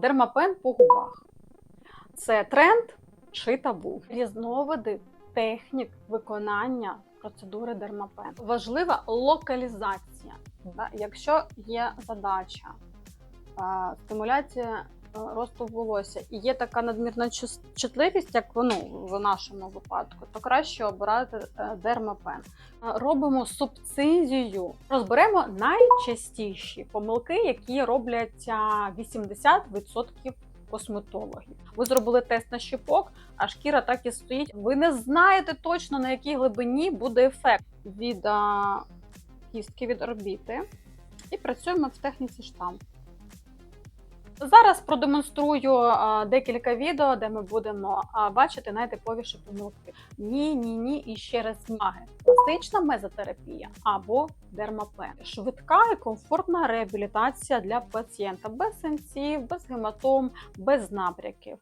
Дермапен по губах. Це тренд чи табу. Різновиди технік виконання процедури дермапен. Важлива локалізація. Якщо є задача стимуляція росту волосся і є така надмірна чутливість, як ну, в нашому випадку, то краще обирати е, дермапен. Е, Робимо субцизію. Розберемо найчастіші помилки, які роблять а, 80% косметологів. Ви зробили тест на щипок, а шкіра так і стоїть. Ви не знаєте точно на якій глибині буде ефект від кістки від орбіти. І працюємо в техніці штамп. Зараз продемонструю декілька відео, де ми будемо бачити найтиповіші помилки. Ні, ні, ні, і ще раз маги. Класична мезотерапія або дермапен. Швидка і комфортна реабілітація для пацієнта без синців, без гематом, без набряків.